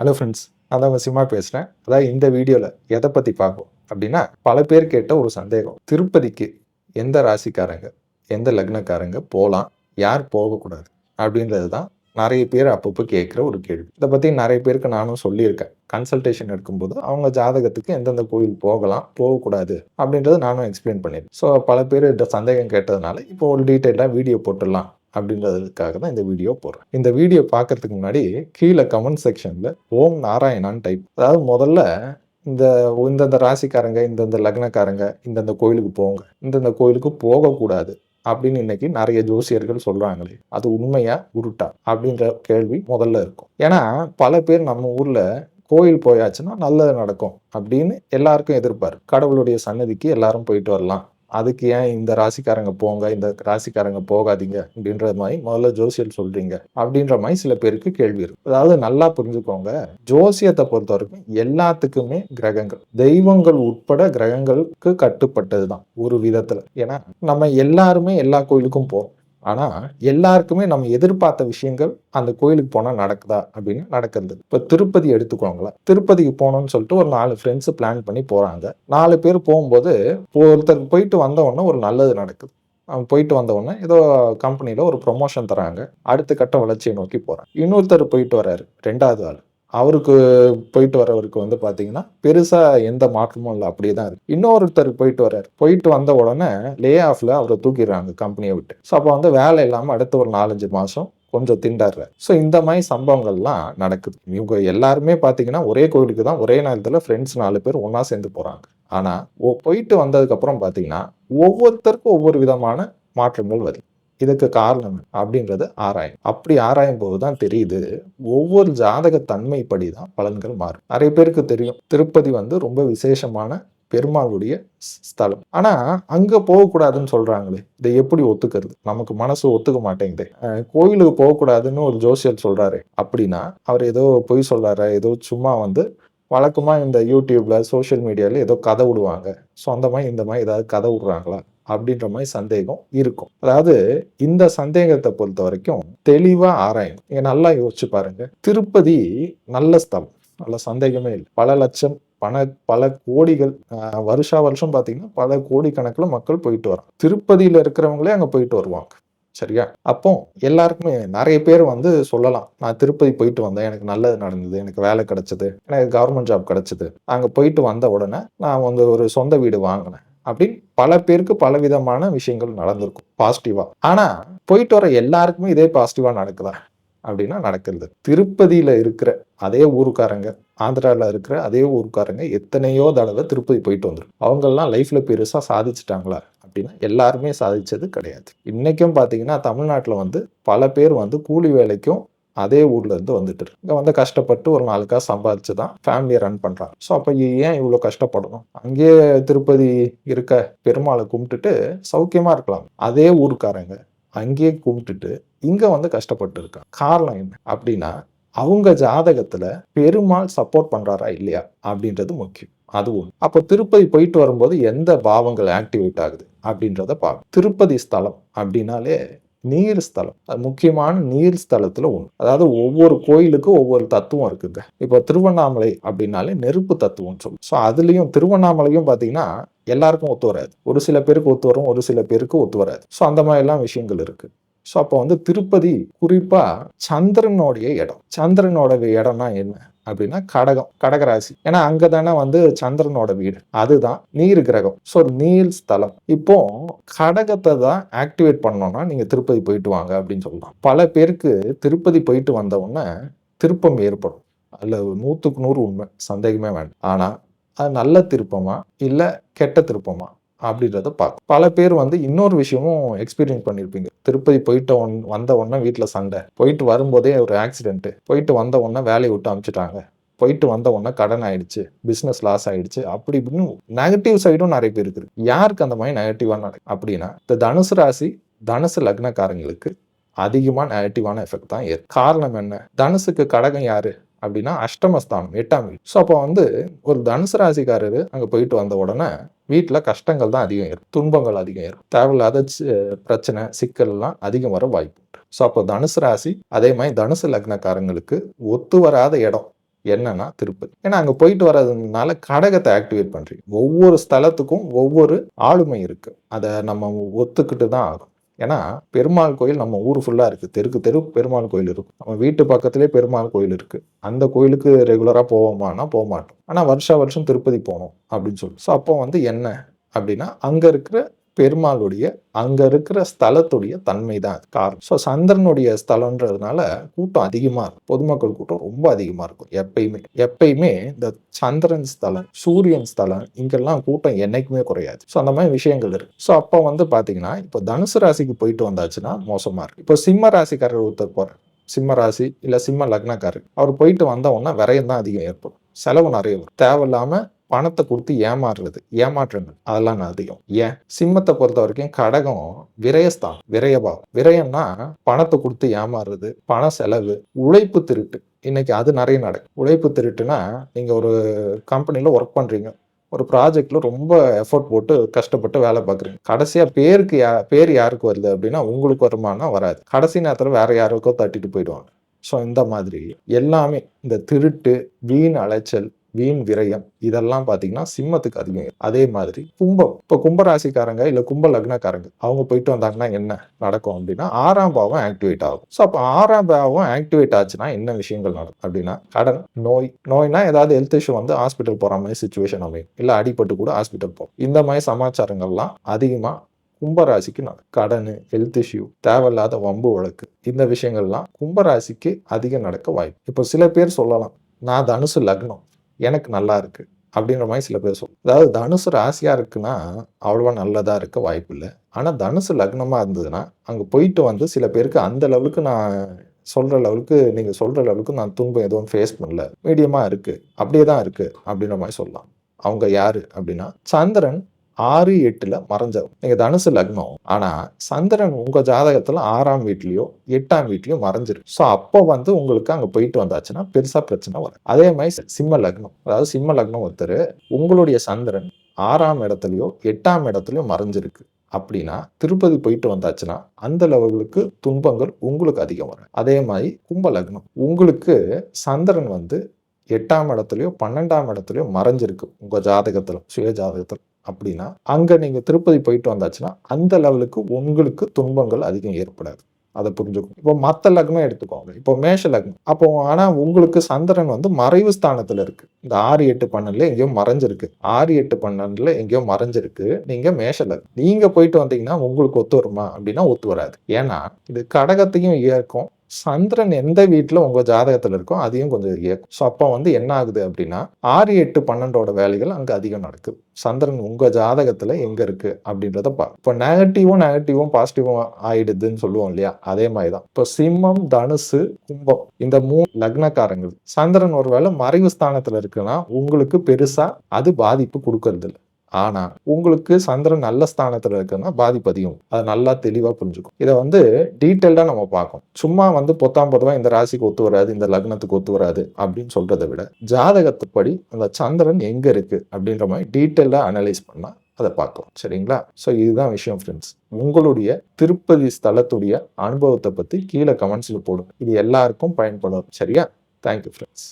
Hello friends அதான் சிம்மா பேசுகிறேன் அதாவது இந்த வீடியோவில் எதை பற்றி பார்ப்போம்? அப்படின்னா பல பேர் கேட்ட ஒரு சந்தேகம். திருப்பதிக்கு எந்த ராசிக்காரங்க எந்த லக்னக்காரங்க போகலாம் யார் போகக்கூடாது? அப்படின்றது தான் நிறைய பேர் அப்பப்போ கேட்குற ஒரு கேள்வி. இதை பற்றி நிறைய பேருக்கு நானும் சொல்லியிருக்கேன். கன்சல்டேஷன் எடுக்கும்போது அவங்க ஜாதகத்துக்கு எந்தெந்த கோயில் போகலாம் போகக்கூடாது அப்படின்றத நானும் எக்ஸ்பிளைன் பண்ணியிருக்கேன். ஸோ பல பேர் சந்தேகம் கேட்டதுனால இப்போ ஒரு டீட்டெயிலாக வீடியோ போட்டுடலாம். அப்படின்றதுக்காக தான் இந்த வீடியோ போடுறேன். இந்த வீடியோ பார்க்கறதுக்கு முன்னாடி கீழே கமெண்ட் செக்ஷனில் ஓம் நாராயணான்னு டைப் அதாவது முதல்ல இந்த இந்தந்த ராசிக்காரங்க இந்தந்த லக்னக்காரங்க இந்தந்த கோயிலுக்கு போங்க. இந்தந்த கோயிலுக்கு போகக்கூடாது அப்படின்னு இன்னைக்கு நிறைய ஜோசியர்கள் சொல்றாங்களே. அது உண்மையா உருட்டா அப்படின்ற கேள்வி முதல்ல இருக்கும். ஏன்னா பல பேர் நம்ம ஊர்ல கோயில் போயாச்சுன்னா நல்லது நடக்கும் அப்படின்னு எல்லாருக்கும் எதிர்ப்பார். கடவுளுடைய சன்னதிக்கு எல்லாரும் போயிட்டு வரலாம். அதுக்கு ஏன் இந்த ராசிக்காரங்க போங்க இந்த ராசிக்காரங்க போகாதீங்க அப்படின்றது மாதிரி முதல்ல ஜோசியல் சொல்றீங்க அப்படின்ற மாதிரி சில பேருக்கு கேள்வி இருக்கும் அதாவது நல்லா புரிஞ்சுக்கோங்க ஜோசியத்தை பொறுத்த வரைக்கும் எல்லாத்துக்குமே கிரகங்கள் தெய்வங்கள் உட்பட கிரகங்களுக்கு கட்டுப்பட்டது தான் ஒரு விதத்துல. ஏன்னா நம்ம எல்லாருமே எல்லா கோயிலுக்கும் போறோம். ஆனால் எல்லாருக்குமே நம்ம எதிர்பார்த்த விஷயங்கள் அந்த கோயிலுக்கு போனால் நடக்குதா அப்படின்னு நடக்கிறது. இப்போ திருப்பதி எடுத்துக்கோங்களேன். திருப்பதிக்கு போகணும்னு சொல்லிட்டு ஒரு நாலு ஃப்ரெண்ட்ஸு பிளான் பண்ணி போகிறாங்க நாலு பேர் போகும்போது ஒருத்தர் போயிட்டு வந்தவொடனே ஒரு நல்லது நடக்குது. அவன் போயிட்டு வந்தவொடனே ஏதோ கம்பெனியில் ஒரு ப்ரொமோஷன் தராங்க. அடுத்த கட்ட வளர்ச்சியை நோக்கி போகிறான் இன்னொருத்தர் போயிட்டு வராரு ரெண்டாவது ஆள். அவருக்கு போயிட்டு வரவருக்கு வந்து பார்த்தீங்கன்னா பெருசாக எந்த மாற்றமும் இல்லை அப்படியே தான் இருக்கு. இன்னொருத்தர் போயிட்டு வர்றார். போயிட்டு வந்த உடனே லே ஆஃபில் அவரை தூக்கிடுறாங்க கம்பெனியை விட்டு. ஸோ அப்போ வந்து வேலை இல்லாமல் அடுத்த ஒரு நாலஞ்சு மாதம் கொஞ்சம் திண்டாடுறாரு. ஸோ இந்த மாதிரி சம்பவங்கள்லாம் நடக்குது. இவங்க எல்லாருமே பார்த்தீங்கன்னா ஒரே கோவிலுக்கு தான் ஒரே நேரத்தில் ஃப்ரெண்ட்ஸ் நாலு பேர் ஒன்றா சேர்ந்து போகிறாங்க ஆனால் போயிட்டு வந்ததுக்கப்புறம் பார்த்தீங்கன்னா ஒவ்வொருத்தருக்கும் ஒவ்வொரு விதமான மாற்றங்கள் வருது. இதுக்கு காரணம் அப்படின்றத ஆராயும். அப்படி ஆராயும் போது தான் தெரியுது ஒவ்வொரு ஜாதக தன்மைப்படி தான் பலன்கள் மாறும். நிறைய பேருக்கு தெரியும் திருப்பதி வந்து ரொம்ப விசேஷமான பெருமாளுடைய ஸ்தலம். ஆனா அங்க போகக்கூடாதுன்னு சொல்றாங்களே இதை எப்படி ஒத்துக்கிறது? நமக்கு மனசு ஒத்துக்க மாட்டேங்குது. கோயிலுக்கு போகக்கூடாதுன்னு ஒரு ஜோசியர் சொல்றாரு அப்படின்னா அவர் ஏதோ பொய் சொல்றாரு ஏதோ சும்மா வந்து வழக்கமாக இந்த யூடியூப்ல சோஷியல் மீடியாவில் ஏதோ கதை விடுவாங்க. ஸோ அந்த மாதிரி இந்த மாதிரி ஏதாவது கதை விடுறாங்களா? அப்படின்ற மாதிரி சந்தேகம் இருக்கும். அதாவது இந்த சந்தேகத்தை பொறுத்த வரைக்கும் தெளிவா ஆராயணும். நீங்க நல்லா யோசிச்சு பாருங்க. திருப்பதி நல்ல ஸ்தலம். நல்ல சந்தேகமே இல்லை. பல லட்சம் பண பல கோடிகள் வருஷா வருஷம் பார்த்தீங்கன்னா பல கோடி கணக்கில் மக்கள் போயிட்டு வராங்க. திருப்பதியில் இருக்கிறவங்களே அங்கே போயிட்டு வருவாங்க. சரியா? அப்போ எல்லாருக்குமே நிறைய பேர் வந்து சொல்லலாம். நான் திருப்பதி போயிட்டு வந்தேன். எனக்கு நல்லது நடந்தது. எனக்கு வேலை கிடைச்சது. எனக்கு கவர்மெண்ட் ஜாப் கிடைச்சது. அங்கே போயிட்டு வந்த உடனே நான் வந்து ஒரு சொந்த வீடு வாங்கினேன். அப்படின்னு பல பேருக்கு பல விதமான விஷயங்கள் நடந்திருக்கும் பாசிட்டிவா ஆனா போயிட்டு வர எல்லாருக்குமே இதே பாசிட்டிவா நடக்குதா? அப்படின்னா நடக்கிறது. திருப்பதியில இருக்கிற அதே ஊருக்காரங்க ஆந்திராவில் இருக்கிற அதே ஊருக்காரங்க எத்தனையோ தடவை திருப்பதி போயிட்டு வந்துடும் அவங்கெல்லாம் லைஃப்ல பெருசா சாதிச்சிட்டாங்களா? அப்படின்னா எல்லாருமே சாதிச்சது கிடையாது. இன்னைக்கும் பார்த்தீங்கன்னா தமிழ்நாட்டில் வந்து பல பேர் வந்து கூலி வேலைக்கும் அதே ஊர்ல இருந்து வந்துட்டு இங்க வந்து கஷ்டப்பட்டு ஒரு நாளுக்காக காசு சம்பாதிச்சு தான் ஃபேமிலியை ரன் பண்றாங்க. ஸோ அப்போ ஏன் இவ்வளோ கஷ்டப்படணும்? அங்கேயே திருப்பதி இருக்க பெருமாளை கும்பிட்டுட்டு சௌக்கியமா இருக்கலாம். அதே ஊருக்காரங்க அங்கேயே கும்பிட்டுட்டு இங்க வந்து கஷ்டப்பட்டு இருக்காங்க. காரணம் என்ன அப்படின்னா அவங்க ஜாதகத்துல பெருமாள் சப்போர்ட் பண்றாரா இல்லையா அப்படின்றது முக்கியம். அது அப்போ திருப்பதி போயிட்டு வரும்போது எந்த பாவங்கள் ஆக்டிவேட் ஆகுது அப்படின்றத பார்க்கணும் திருப்பதி ஸ்தலம் அப்படின்னாலே நீர் ஸ்தலம். அது முக்கியமான நீர் ஸ்தலத்தில் ஒன்று அதாவது ஒவ்வொரு கோயிலுக்கும் ஒவ்வொரு தத்துவம் இருக்குங்க. இப்போ திருவண்ணாமலை அப்படின்னாலே நெருப்பு தத்துவம்னு சொல்லும் ஸோ அதுலேயும் திருவண்ணாமலையும் பார்த்தீங்கன்னா எல்லாருக்கும் ஒத்து வராது. ஒரு சில பேருக்கு ஒத்து வரும் ஒரு சில பேருக்கு ஒத்து வராது. ஸோ அந்த மாதிரிலாம் விஷயங்கள் இருக்குது ஸோ அப்போ வந்து திருப்பதி குறிப்பாக சந்திரனுடைய இடம். சந்திரனோட இடம்னா என்ன? அப்படின்னா கடகம் கடகராசி. ஏன்னா அங்கே தானே வந்து சந்திரனோட வீடு. அதுதான் நீர் கிரகம். ஸோ நீர் ஸ்தலம். இப்போ கடகத்தை தான் ஆக்டிவேட் பண்ணோம்னா நீங்க திருப்பதி போயிட்டு வாங்க அப்படின்னு சொல்லலாம். பல பேருக்கு திருப்பதி போயிட்டு வந்த உடனே திருப்பம் ஏற்படும். அல்ல நூத்துக்கு நூறு உண்மை. சந்தேகமே வேண்டாம். ஆனா அது நல்ல திருப்பமா? இல்ல கெட்ட திருப்பமா? அப்படின்றத பார்க்கும் பல பேர் வந்து இன்னொரு விஷயமும் எக்ஸ்பீரியன்ஸ் பண்ணியிருப்பீங்க திருப்பதி போயிட்ட ஒன் வந்த உடனே வீட்டில் சண்டை. போயிட்டு வரும்போதே ஒரு ஆக்சிடென்ட்டு போயிட்டு வந்த உடனே வேலையை விட்டு அமுச்சிட்டாங்க. போயிட்டு வந்த உடனே கடன் ஆயிடுச்சு. பிஸ்னஸ் லாஸ் ஆயிடுச்சு. அப்படி இப்படின்னு நெகட்டிவ் சைடும் நிறைய பேர் இருக்குது யாருக்கு அந்த மாதிரி நெகட்டிவாக நடக்கும் அப்படின்னா இந்த தனுசு ராசி தனுசு லக்னக்காரங்களுக்கு அதிகமாக நெகட்டிவான எஃபெக்ட் தான் ஏற்படும் காரணம் என்ன? தனுசுக்கு கடகம் யாரு? அப்படின்னா அஷ்டமஸ்தானம் எட்டாம் வீடு. ஸோ அப்போ வந்து ஒரு தனுசு ராசிக்காரரு அங்கே போயிட்டு வந்த உடனே வீட்டில் கஷ்டங்கள் தான் அதிகம் ஏறும் துன்பங்கள் அதிகம் ஏறும் தேவையில்லாத பிரச்சனை சிக்கல்லாம் அதிகம் வர வாய்ப்பு உண்டு. ஸோ அப்போ தனுசு ராசி அதே மாதிரி தனுசு லக்னக்காரங்களுக்கு ஒத்து வராத இடம் என்னன்னா திருப்பதி. ஏன்னா அங்கே போயிட்டு வர்றதுனால கடகத்தை ஆக்டிவேட் பண்ணுறீங்க ஒவ்வொரு ஸ்தலத்துக்கும் ஒவ்வொரு ஆளுமை இருக்குது அதை நம்ம ஒத்துக்கிட்டு தான் ஆகும் ஏன்னா பெருமாள் கோயில் நம்ம ஊர் ஃபுல்லாக இருக்குது தெருக்கு தெரு பெருமாள் கோயில் இருக்கும். நம்ம வீட்டு பக்கத்துலேயே பெருமாள் கோயில் இருக்குது அந்த கோயிலுக்கு ரெகுலராக போவோமானா போக மாட்டோம். ஆனால் வருஷா வருஷம் திருப்பதி போகணும் அப்படின்னு சொல்லி. ஸோ அப்போ வந்து என்ன அப்படின்னா அங்கே இருக்கிற பெருமாளுடைய அங்க இருக்கிற ஸ்தலத்துடைய தன்மை தான் காரணம். ஸோ சந்திரனுடைய ஸ்தலன்றதுனால கூட்டம் அதிகமா இருக்கும். பொதுமக்கள் கூட்டம் ரொம்ப அதிகமா இருக்கும். எப்பயுமே. எப்பயுமே இந்த சந்திரன் ஸ்தலம் சூரியன் ஸ்தலம் இங்கெல்லாம் கூட்டம் என்னைக்குமே குறையாது. ஸோ அந்த மாதிரி விஷயங்கள் இருக்கு. ஸோ அப்போ வந்து பாத்தீங்கன்னா இப்போ தனுசு ராசிக்கு போயிட்டு வந்தாச்சுன்னா மோசமா இருக்கு. இப்போ சிம்ம ராசிக்காரர் ஒருத்தர் போகிறார் சிம்ம ராசி இல்ல சிம்ம லக்னக்காரர். அவர் போயிட்டு வந்த உடனே விரயம் தான் அதிகம் ஏற்படும். செலவு நிறைய வரும். தேவையில்லாம பணத்தை கொடுத்து ஏமாறுறது ஏமாற்றங்கள் அதெல்லாம் அதிகம். ஏன்? சிம்மத்தை பொறுத்த வரைக்கும் கடகம் விரயஸ்தான் விரயபாவம். விரயம்னா பணத்தை கொடுத்து ஏமாறுறது பண செலவு உழைப்பு திருட்டு. இன்னைக்கு அது நிறைய நடக்கும். உழைப்பு திருட்டுனா நீங்க ஒரு கம்பெனியில் ஒர்க் பண்றீங்க. ஒரு ப்ராஜெக்டில் ரொம்ப எஃபோர்ட் போட்டு கஷ்டப்பட்டு வேலை பார்க்குறீங்க. கடைசியாக பேருக்கு யா பேர் யாருக்கு வருது அப்படின்னா உங்களுக்கு வருமானம் வராது. கடைசி நேரத்தில் வேற யாருக்கோ தட்டிட்டு போயிடுவாங்க. ஸோ இந்த மாதிரி எல்லாமே இந்த திருட்டு வீண் அலைச்சல் வீண் விரயம். இதெல்லாம் பார்த்தீங்கன்னா சிம்மத்துக்கு அதிகம். அதே மாதிரி கும்பம். இப்போ கும்பராசிக்காரங்க இல்லை கும்ப லக்னக்காரங்க அவங்க போயிட்டு வந்தாங்கன்னா என்ன நடக்கும் அப்படின்னா ஆறாம் பாவம் ஆக்டிவேட் ஆகும். ஸோ அப்போ ஆறாம் பாவம் ஆக்டிவேட் ஆச்சுன்னா என்ன விஷயங்கள் நடக்கும்? அப்படின்னா கடன் நோய் நோய்னா ஏதாவது ஹெல்த் இஷ்யூ வந்து ஹாஸ்பிட்டல் போகிற மாதிரி சுச்சுவேஷன் அமையும். இல்லை அடிபட்டு கூட ஹாஸ்பிட்டல் போகும். இந்த மாதிரி சமாச்சாரங்கள்லாம் அதிகமாக கும்பராசிக்கு நடக்கும். கடன் ஹெல்த் இஷ்யூ தேவையில்லாத வம்பு வழக்கு இந்த விஷயங்கள்லாம் கும்பராசிக்கு அதிகம் நடக்க வாய்ப்பு. இப்போ சில பேர் சொல்லலாம் நான் தனுசு லக்னம். எனக்கு நல்லா இருக்குது அப்படின்ற மாதிரி சில பேர் சொல்லும் அதாவது தனுசு ராசியாக இருக்குன்னா அவ்வளோவா நல்லதாக இருக்க வாய்ப்பு இல்லை. ஆனால் தனுசு லக்னமாக இருந்ததுன்னா அங்கே போயிட்டு வந்து சில பேருக்கு அந்த லெவலுக்கு நான் சொல்கிற லெவலுக்கு நீங்கள் சொல்கிற லெவலுக்கு நான் துன்பம் எதுவும் ஃபேஸ் பண்ணல. மீடியமாக இருக்குது அப்படியே தான் இருக்குது அப்படின்ற மாதிரி சொல்லலாம். அவங்க யார் அப்படின்னா சந்திரன் ஆறு எட்டுல மறைஞ்சவர் நீங்க தனுசு லக்னம். ஆனா சந்திரன் உங்க ஜாதகத்துல ஆறாம் வீட்லயோ எட்டாம் வீட்லயோ மறைஞ்சிரும். ஸோ அப்போ வந்து உங்களுக்கு அங்க போயிட்டு வந்தாச்சுன்னா பெருசா பிரச்சனை வரும் அதே மாதிரி சிம்ம லக்னம். அதாவது சிம்ம லக்னம் ஒருத்தர் உங்களுடைய சந்திரன் ஆறாம் இடத்துலயோ எட்டாம் இடத்துலயோ மறைஞ்சிருக்கு. அப்படின்னா திருப்பதி போயிட்டு வந்தாச்சுன்னா அந்த லெவலுக்கு துன்பங்கள் உங்களுக்கு அதிகம் வரும். அதே மாதிரி கும்ப லக்னம். உங்களுக்கு சந்திரன் வந்து எட்டாம் இடத்துலயோ பன்னெண்டாம் இடத்துலயோ மறைஞ்சிருக்கு உங்க ஜாதகத்துல சுய ஜாதகத்துல. அப்படின்னா அங்கே நீங்கள் திருப்பதி போயிட்டு வந்தாச்சுன்னா அந்த லெவலுக்கு உங்களுக்கு துன்பங்கள் அதிகம் ஏற்படாது. அதை புரிஞ்சுக்கும் இப்போ மற்ற லக்னம் எடுத்துக்கோங்க. இப்போ மேஷ லக்னம். அப்போ ஆனால் உங்களுக்கு சந்திரன் வந்து மறைவு ஸ்தானத்தில் இருக்கு. இந்த ஆறு எட்டு பன்னெண்டுல எங்கேயோ மறைஞ்சிருக்கு. ஆறு எட்டு பன்னெண்டுல எங்கேயோ மறைஞ்சிருக்கு. நீங்க மேஷ லக்னம் நீங்க போயிட்டு வந்தீங்கன்னா உங்களுக்கு ஒத்து வருமா? அப்படின்னா ஒத்து வராது. ஏன்னா இது கடகத்தையும் இயக்கும். சந்திரன் எந்த வீட்டில் உங்கள் ஜாதகத்தில் இருக்கோ அதையும் கொஞ்சம் இயக்கும். ஸோ அப்போ வந்து என்ன ஆகுது அப்படின்னா ஆறு எட்டு பன்னெண்டோட வேலைகள் அங்கே அதிகம் நடக்குது சந்திரன் உங்கள் ஜாதகத்தில் எங்கே இருக்குது அப்படின்றத பா இப்போ நெகட்டிவும் நெகட்டிவும் பாசிட்டிவும் ஆயிடுதுன்னு சொல்லுவோம் இல்லையா? அதே மாதிரி தான் இப்போ சிம்மம் தனுசு கும்பம் இந்த மூணு லக்னக்காரங்கள். சந்திரன் ஒரு வேளை மறைவு ஸ்தானத்தில் இருக்குன்னா உங்களுக்கு பெருசாக அது பாதிப்பு கொடுக்கறதில்ல. ஆனால் ஆனா உங்களுக்கு சந்திரன் நல்ல ஸ்தானத்துல இருக்குன்னா பாதிப்பு அதிகம். அதை நல்லா தெளிவா புரிஞ்சுக்கும் இதை வந்து டீட்டெயில்டா நம்ம பார்க்கணும். சும்மா வந்து பொத்தாம் பொதுவாக இந்த ராசிக்கு ஒத்து வராது இந்த லக்னத்துக்கு ஒத்து வராது அப்படின்னு சொல்றதை விட ஜாதகத்துப்படி அந்த சந்திரன் எங்க இருக்கு அப்படின்ற மாதிரி டீட்டெயிலா அனலைஸ் பண்ணா அதை பார்க்கலாம். சரிங்களா? ஸோ இதுதான் விஷயம் ஃப்ரெண்ட்ஸ் உங்களுடைய திருப்பதி ஸ்தலத்துடைய அனுபவத்தை பற்றி கீழே கமெண்ட்ஸில் போடும் இது எல்லாருக்கும் பயன்படும். சரியா? Thank you friends